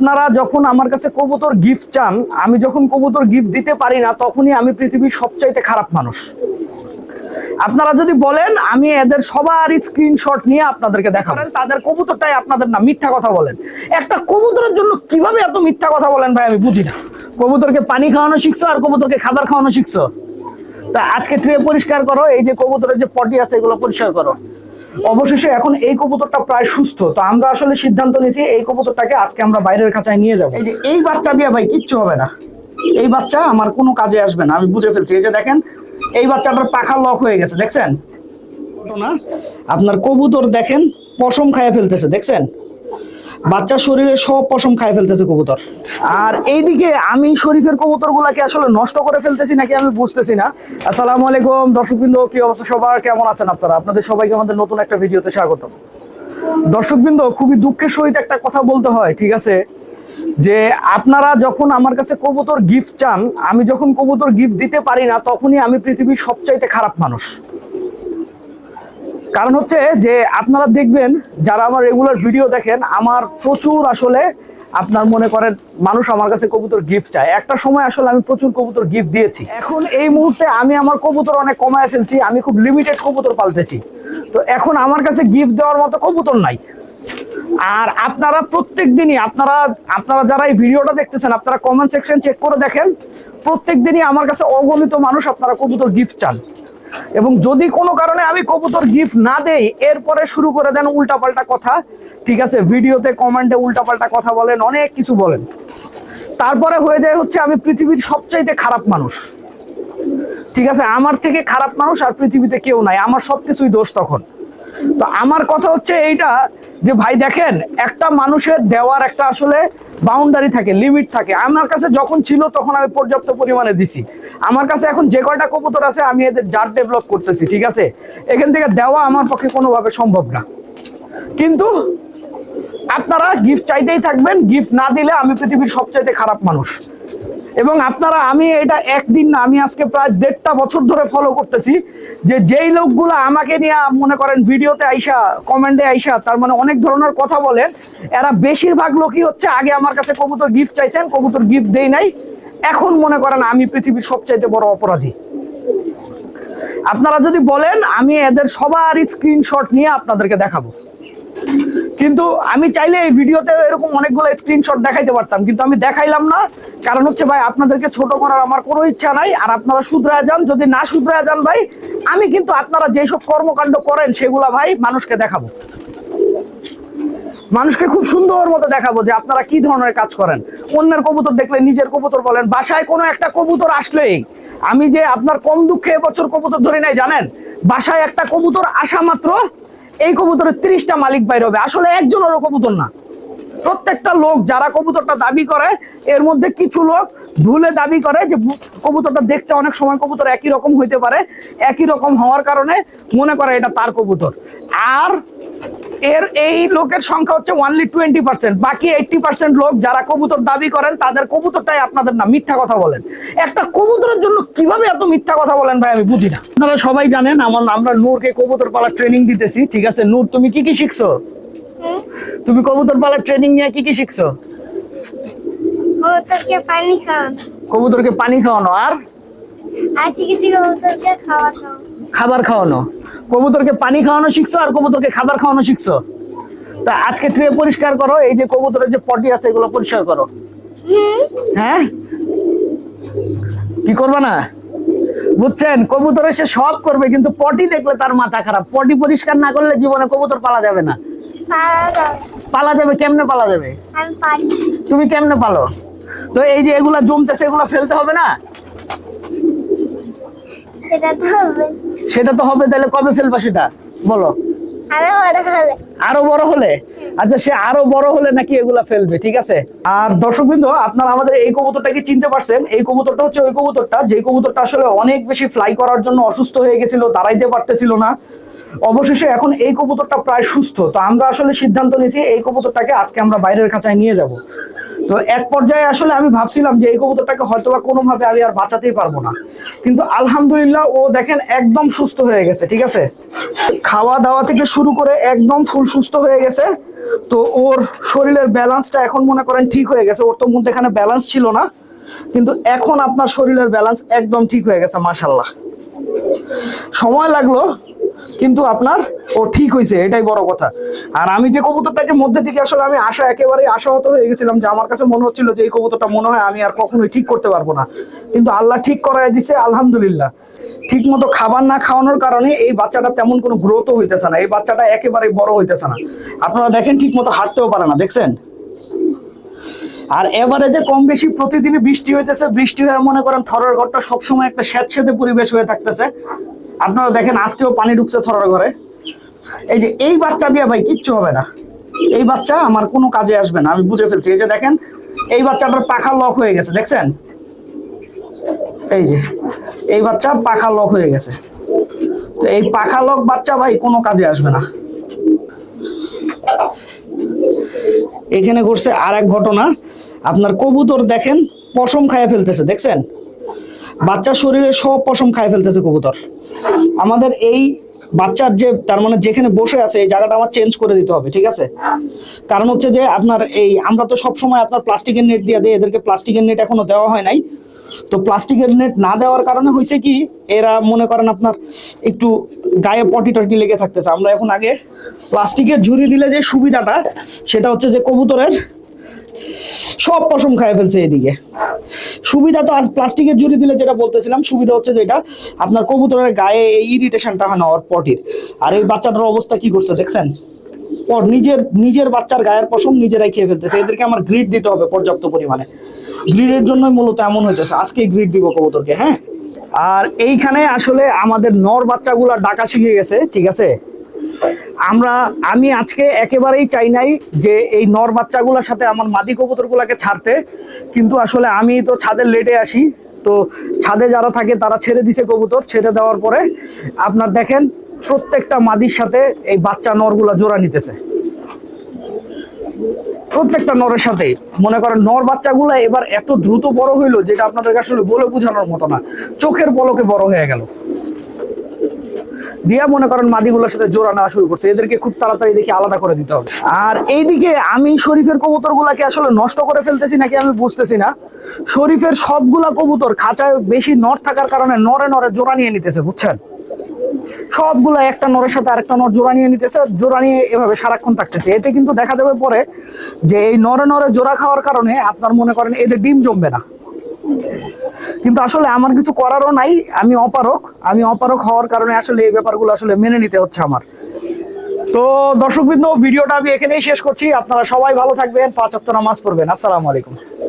আপনারা যখন আমার কাছে কবুতর গিফট চান, আমি যখন কবুতর গিফট দিতে পারি না, তখনই আমি পৃথিবীর সবচাইতে খারাপ মানুষ। আপনারা যদি বলেন, আমি এদের সবার স্ক্রিনশট নিয়ে আপনাদেরকে দেখাবেন তাদের কবুতরটাই আপনাদের না, মিথ্যা কথা বলেন। একটা কবুতরের জন্য কীভাবে এত মিথ্যা কথা বলেন ভাই, আমি বুঝি না। কবুতরকে পানি খাওয়ানো শিখছো আর কবুতরকে খাবার খাওয়ানো শিখছো? তা আজকে ট্রে পরিষ্কার করো, এই যে কবুতরের যে পটি আছে, এগুলো পরিষ্কার করো। অবশেষে এখন এই কবুতরটা প্রায় সুস্থ। তো আমরা আসলে সিদ্ধান্ত নিয়েছি, এই কবুতরটাকে আজকে আমরা বাইরের কাছে নিয়ে যাব। এই যে, এই বাচ্চা দিয়ে ভাই কিচ্ছু হবে না। এই বাচ্চা আমার কোনো কাজে আসবে না, আমি বুঝে ফেলছি। এই যে দেখেন, এই বাচ্চাটার পাখা লক হয়ে গেছে, দেখছেন? না? আপনার কবুতর দেখেন, পশম খাইয়া ফেলতেছে, দেখছেন? বাচ্চার শরীরে সব পশম খায় ফেলতেছে কবুতর। আর এইদিকে আমি শরীফের কবুতর গুলাকে আসলে নষ্ট করে ফেলতেছি নাকি আমি বুঝতেছি না। আসসালামু আলাইকুম, দর্শকবৃন্দ, কি অবস্থা সবার? কেমন আছেন আপনারা? আপনাদের সবাইকে আমাদের নতুন একটা ভিডিওতে স্বাগত দর্শকবৃন্দ, খুবই দুঃখের সহিত একটা কথা বলতে হয়, ঠিক আছে? যে আপনারা যখন আমার কাছে কবুতর গিফট চান, আমি যখন কবুতর গিফট দিতে পারি না, তখনই আমি পৃথিবীর সবচাইতে খারাপ মানুষ। কারণ হচ্ছে যে আপনারা দেখবেন, যারা আমার রেগুলার ভিডিও দেখেন, আমার প্রচুর আসলে আপনার মনে করেন মানুষ আমার কাছে কবুতর গিফট চায়। একটা সময় আসলে আমি প্রচুর কবুতর গিফট দিয়েছি। এখন এই মুহূর্তে আমি আমার কবুতর অনেক কমায় ফেলছি, আমি খুব লিমিটেড কবুতর পালতেছি। তো এখন আমার কাছে গিফট দেওয়ার মতো কবুতর নাই। আর আপনারা প্রত্যেক দিনই, আপনারা আপনারা যারা এই ভিডিওটা দেখতেছেন, আপনারা কমেন্ট সেকশন চেক করে দেখেন, প্রত্যেক দিনই আমার কাছে অগণিত মানুষ আপনারা কবুতর গিফট চান। এবং যদি কোনো কারণে আমি কবুতর গিফট না দেই, এরপরে শুরু করে দেন উল্টাপাল্টা কথা। ঠিক আছে, ভিডিওতে কমেন্টে উল্টাপাল্টা কথা বলেন, অনেক কিছু বলেন। তারপরে হয়ে যায় হচ্ছে আমি পৃথিবীর সবচাইতে খারাপ মানুষ। ঠিক আছে, আমার থেকে খারাপ মানুষ আর পৃথিবীতে কেউ নাই, আমার সবকিছুই দোষ তখন। তো আমার কথা হচ্ছে এইটা যে ভাই দেখেন, একটা মানুষের দেওয়ার একটা আসলে বাউন্ডারি থাকে লিমিট থাকে। আমার কাছে যখন ছিল তখন আমি পর্যাপ্ত পরিমাণে দিছি। আমার কাছে এখন যে কয়টা কবুতর আছে আমি এদের জাত ডেভেলপ করতেছি, ঠিক আছে? এখান থেকে দেওয়া আমার পক্ষে কোনোভাবে সম্ভব না। কিন্তু আপনারা গিফট চাইতেই থাকবেন গিফট না দিলে আমি পৃথিবীর সবচাইতে খারাপ মানুষ। এবং আপনারা, আমি এটা একদিন না, আমি আজকে প্রায় দেড়টা বছর ধরে ফলো করতেছি যে যেই লোকগুলো আমাকে নিয়ে মনে করেন ভিডিওতে আইসা কমেন্টে আইসা, তার মানে অনেক ধরনের কথা বলেন এরা বেশিরভাগ লোকই হচ্ছে আগে আমার কাছে কবুতর গিফট চাইছেন, কবুতর গিফট দেই নাই। এখন মনে করেন আমি পৃথিবীর সবচাইতে বড় অপরাধী। আপনারা যদি বলেন, আমি এদের সবার স্ক্রিনশট নিয়ে আপনাদেরকে দেখাবো। কিন্তু আমি চাইলে এই ভিডিওতে এরকম অনেকগুলো স্ক্রিনশট দেখাইতে পারতাম, কিন্তু আমি দেখাইলাম না। কারণ হচ্ছে ভাই, আপনাদেরকে ছোট করার আমার কোনো ইচ্ছা নাই, আর আপনারা শুধরায় যান, যদি না শুধরায় যান ভাই, আমি কিন্তু আপনারা যেসব কর্মকাণ্ড করেন, সেগুলা ভাই মানুষকে দেখাবো। মানুষকে খুব সুন্দর মতো দেখাবো যে আপনারা কি ধরনের কাজ করেন। অন্যের কবুতর দেখলে নিজের কবুতর বলেন, বাসায় কোনো একটা কবুতর আসলেই, আমি যে আপনার কম দুঃখে এবছর কবুতর ধরে নাই, জানেন? বাসায় একটা কবুতর আসা মাত্র এই কবুতরের ত্রিশটা মালিক বাইর হবে। আসলে একজনেরও কবুতর না। প্রত্যেকটা লোক যারা কবুতরটা দাবি করে, এর মধ্যে কিছু লোক ভুলে দাবি করে যে কবুতরটা দেখতে অনেক সময় কবুতর একই রকম হইতে পারে, একই রকম হওয়ার কারণে মনে করে এটা তার কবুতর। আর এর এই লোকের সংখ্যা হচ্ছে ওনলি টোয়েন্টি পার্সেন্ট বাকি এইটটি পার্সেন্ট লোক যারা কবুতর দাবি করেন তাদের কবুতরটাই আপনাদের না মিথ্যা কথা বলেন। একটা কবুতরের জন্য কীভাবে এত মিথ্যা কথা বলেন ভাই আমি বুঝি না। আপনারা সবাই জানেন আমার আমরা নূরকে কবুতর পালার ট্রেনিং দিতেছি ঠিক আছে? নূর তুমি কি কি শিখছো? তুমি কবুতর পালার ট্রেনিং নিয়ে কি কি শিখছো? কবুতরকে পানি খাওয়ানো। কবুতরকে পানি খাওয়ানো আর? আর শিখেছি কবুতরকে খাওয়ানো। খাবার খাওয়ানো। কবুতরকে পানি খাওয়ানো শিখছো আর কবুতরকে খাবার খাওয়ানো শিখছো? তা আজকে ট্রে পরিষ্কার করো, এই যে কবুতরের যে পটি আছে এগুলো পরিষ্কার করো। হ্যাঁ? কি করবে না? বুঝছেন? কবুতর এসে সব করবে, কিন্তু পটি দেখলে তার মাথা খারাপ। পটি পরিষ্কার না করলে জীবনে কবুতর পালা যাবে না। পালা যাবে, কেমনে পালা যাবে? তুমি কেমনে পালো? তো এই যে এগুলা জমতেছে, এগুলা ফেলতে হবে না? সেটা তো হবে। সেটা তো হবে তাহলে কবে ফেলবা সেটা? বলো। আরও বড় হলে? আচ্ছা সে আরও বড় হলে নাকি এগুলা ফেলবে ঠিক আছে? আর দর্শকবৃন্দ আপনারা আমাদের এই কবুতরটাকে চিনতে পারছেন? এই কবুতরটা হচ্ছে ওই কবুতরটা যে কবুতরটা আসলে অনেক বেশি ফ্লাই করার জন্য অসুস্থ হয়ে গেছিল দাঁড়াইতে পারতেছিল না। অবশেষে এখন এই কবুতরটা প্রায় সুস্থ। তো আমরা আসলে সিদ্ধান্ত নিয়েছি এই কবুতরটাকে আজকে আমরা বাইরের কাছায় নিয়ে যাব। তো এক পর্যায়ে আসলে আমি ভাবছিলাম যে এই কবুতরটাকে হয়তোবা কোনোভাবে আমি আর বাঁচাতেই পারব না। কিন্তু আলহামদুলিল্লাহ ও দেখেন একদম সুস্থ হয়ে গেছে, ঠিক আছে? খাওয়া দাওয়া থেকে শুরু করে একদম ফুল সুস্থ হয়ে গেছে। তো ওর শরীরের ব্যালেন্সটা এখন মনে করেন ঠিক হয়ে গেছে। ওর তো মধ্যে এখানে ব্যালেন্স ছিল না। কিন্তু এখন আপনার শরীরের ব্যালেন্স একদম ঠিক হয়ে গেছে মাশাল্লাহ সময় লাগল কিন্তু আপনার, ও ঠিক হয়েছে এটাই বড় কথা। আর আমি যে কবুতরটাকে মধ্যে দিকে আসলে আমি আশা একেবারে আশাহত হয়ে গেছিলাম যে আমার কাছে মনে হচ্ছিল যে এই কবুতরটা মনে হয় আমি আর কখনোই ঠিক করতে পারব না। কিন্তু আল্লাহ ঠিক করাই দিছে, আলহামদুলিল্লাহ। ঠিক মতো খাবার না খাওয়ানোর কারণে এই বাচ্চাটা তেমন কোনো গ্রোথও হইতেছে না, এই বাচ্চাটা একেবারে বড় হইতেছে না। আপনারা দেখেন ঠিক মতো হাঁটতেও পারে না, দেখছেন? আর এবারে যে কম বেশি প্রতিদিনই বৃষ্টি হইতেছে, বৃষ্টি হয়ে মনে করেন থরের ঘরটা সবসময় একটা স্যাঁতস্যাঁতে পরিবেশ হয়ে থাকতেছে। আপনারা দেখেন আজকেও পানি ঢুকছে থরের ঘরে। এই যে এই বাচ্চা দিয়ে ভাই কিচ্ছু হবে না। এই বাচ্চা আমার কোনো কাজে আসবে না, আমি বুঝে ফেলছি। এই যে দেখেন, এই বাচ্চাটার পাখা লক হয়ে গেছে, দেখছেন? এই যে, এই বাচ্চা পাখা লক হয়ে গেছে। তো এই পাখা লক বাচ্চা ভাই কোনো কাজে আসবে না। এখানে ঘটছে আর এক ঘটনা। আপনার কবুতর দেখেন পশম খাইয়ে ফেলতেছে, দেখছেন? বাচ্চার শরীরে সব পশম খাইয়ে ফেলতেছে কবুতর। আমাদের এই বাচ্চার যে, তার মানে যেখানে বসে আছে, এই জায়গাটা আমার চেঞ্জ করে দিতে হবে, ঠিক আছে? কারণ হচ্ছে যে, আপনার এই, আমরা তো সব সময় আপনার প্লাস্টিকের নেট দিয়ে দিই, এদেরকে প্লাস্টিকের নেট এখনও দেওয়া হয় নাই। তো প্লাস্টিকের নেট না দেওয়ার কারণে হয়েছে কি, এরা মনে করেন আপনার একটু গায়ে পটি টটি লেগে থাকতেছে। আমরা এখন আগে প্লাস্টিকের ঝুড়ি দিলে যে সুবিধাটা, সেটা হচ্ছে যে কবুতরের সব পশম খায় ফেলছে এদিকে। সুবিধা তো আজ প্লাস্টিকের ঝুড়ি দিলে যেটা বলতেছিলাম, সুবিধা হচ্ছে যেটা, আপনার কবুতরের গায়ে এই ইরিটেশনটা হয় না, ওর পটির। আর এই বাচ্চাটার অবস্থা কি করছে দেখছেন? ওর নিজের নিজের বাচ্চার গায়ের পশম নিজেরাই খেয়ে ফেলতেছে। এদেরকে আমার গ্রিড দিতে হবে পর্যাপ্ত পরিমাণে। গ্রিডের জন্যই মূলত এমন হইতেছে। আজকে গ্রিড দিব কবুতরকে হ্যাঁ? আর এইখানে আসলে আমাদের নর বাচ্চাগুলা ডাকা শিখে গেছে, ঠিক আছে? আমরা, আমি আজকে একেবারেই চাই নাই যে এই নর বাচ্চাগুলোর সাথে আমার মাদি কবুতরগুলোকে ছাড়তে। কিন্তু আসলে আমি তো ছাদের লেটে আসি, তো ছাদে যারা থাকে তারা ছেড়ে দিছে কবুতর, ছেড়ে দেওয়ার পরে আপনার দেখেন প্রত্যেকটা মাদির সাথে এই বাচ্চা নরগুলা জোড়া নিতেছে। প্রত্যেকটা নরের সাথে। মনে করেন নর বাচ্চাগুলা এবার এত দ্রুত বড় হইল, যেটা আপনাদের আসলে বলে বোঝানোর মতো না। চোখের পলকে বড় হয়ে গেল। দিয়া মনে করেন মাদিগুলোর সাথে জোড়া নেওয়া শুরু করছে। এদেরকে খুব তাড়াতাড়ি দেখে আলাদা করে দিতে হবে। আর এইদিকে আমি শরীফের কবুতর গুলাকে আসলে নষ্ট করে ফেলতেছি নাকি আমি বুঝতেছি না। শরীফের সবগুলা কবুতর খাঁচায় বেশি নর থাকার কারণে নরে নরে জোড়া নিয়ে নিতেছে, বুঝছেন? সবগুলা একটা নরের সাথে আরেকটা নর জোড়া নিয়ে নিতেছে, জোড়া নিয়ে এভাবে সারাক্ষণ থাকতেছে। এতে কিন্তু দেখা যাবে পরে যে এই নরে নরে জোড়া খাওয়ার কারণে আপনার মনে করেন এদের ডিম জমবে না। কিন্তু আসলে আমার কিছু করারও নাই, আমি অপারক আমি অপারক হওয়ার কারণে আসলে এই ব্যাপারগুলো আসলে মেনে নিতে হচ্ছে আমার। তো দর্শকবৃন্দ, ভিডিওটা আমি এখানেই শেষ করছি, আপনারা সবাই ভালো থাকবেন, পাঁচ নামাজ পড়বেন, আসসালামু আলাইকুম।